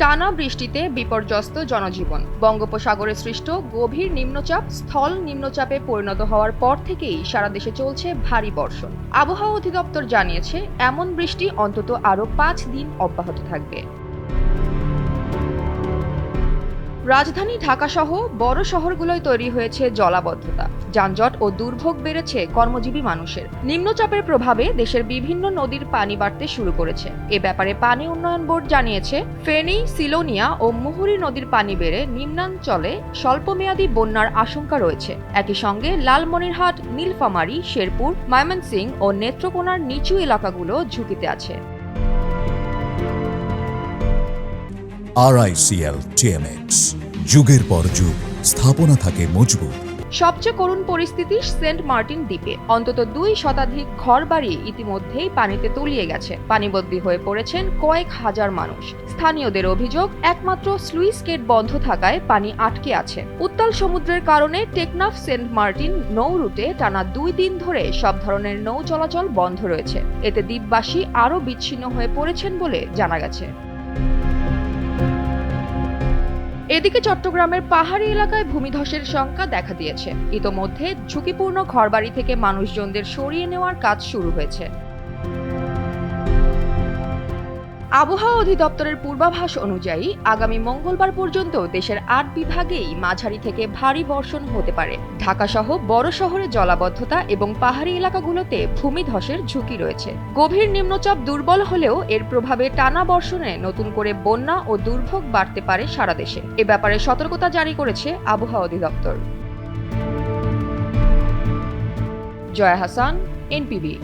টানা বৃষ্টিতে বিপর্যস্ত জনজীবন। বঙ্গোপসাগরে সৃষ্ট গভীর নিম্নচাপ স্থল নিম্নচাপে পরিণত হওয়ার পর থেকেই সারা দেশে চলছে ভারী বর্ষণ। আবহাওয়া অধিদপ্তর জানিয়েছে, এমন বৃষ্টি অন্তত আরও পাঁচ দিন অব্যাহত থাকবে। রাজধানী ঢাকাসহ বড় শহরগুলোয় তৈরি হয়েছে জলাবদ্ধতা। যানজট ও দুর্ভোগ বেড়েছে কর্মজীবী মানুষের। নিম্নচাপের প্রভাবে দেশের বিভিন্ন নদীর পানি বাড়তে শুরু করেছে। এ ব্যাপারে পানি উন্নয়ন বোর্ড জানিয়েছে, ফেনী, সিলোনিয়া ও মুহুরী নদীর পানি বেড়ে নিম্নাঞ্চলে স্বল্পমেয়াদী বন্যার আশঙ্কা রয়েছে। একই সঙ্গে লালমনিরহাট, নীলফামারী, শেরপুর, ময়মনসিংহ ও নেত্রকোনার নিচু এলাকাগুলো ঝুঁকিতে আছে। আরআইসিএল টিএমএক্স যুগের পর যুগ, স্থাপনা থাকে মজবুত। সবচেয়ে করুণ পরিস্থিতি সেন্ট মার্টিন দ্বীপে। অন্তত দুই শতাধিক ঘরবাড়ি ইতিমধ্যেই পানিতে তলিয়ে গেছে। পানিবন্দী হয়ে পড়েছেন কয়েক হাজার মানুষ। স্থানীয়দের অভিযোগ, একমাত্র স্লুইস গেট বন্ধ থাকায় পানি আটকে আছে। উত্তাল সমুদ্রের কারণে টেকনাফ সেন্ট মার্টিন নৌ রুটে টানা দুই দিন ধরে সব ধরনের নৌ চলাচল বন্ধ রয়েছে। এতে দ্বীপবাসী আরও বিচ্ছিন্ন হয়ে পড়েছেন বলে জানা গেছে। এদিকে চট্টগ্রামের পাহাড়ি এলাকায় ভূমিধসের সংখ্যা দেখা দিয়েছে। ইতোমধ্যে ঝুঁকিপূর্ণ ঘরবাড়ি থেকে মানুষজনদের সরিয়ে নেওয়ার কাজ শুরু হয়েছে। আবহাওয়া অধিদপ্তরের পূর্বাভাস অনুযায়ী আগামী মঙ্গলবার পর্যন্ত দেশের আট বিভাগেই মাঝারি থেকে ভারী বর্ষণ হতে পারে। ঢাকাসহ বড় শহরে জলাবদ্ধতা এবং পাহাড়ি এলাকাগুলোতে ভূমিধসের ঝুঁকি রয়েছে। গভীর নিম্নচাপ দুর্বল হলেও এর প্রভাবে টানা বর্ষণে নতুন করে বন্যা ও দুর্ভোগ বাড়তে পারে সারা দেশে। এ ব্যাপারে সতর্কতা জারি করেছে আবহাওয়া অধিদপ্তর। জয়া হাসান, এনপিবি।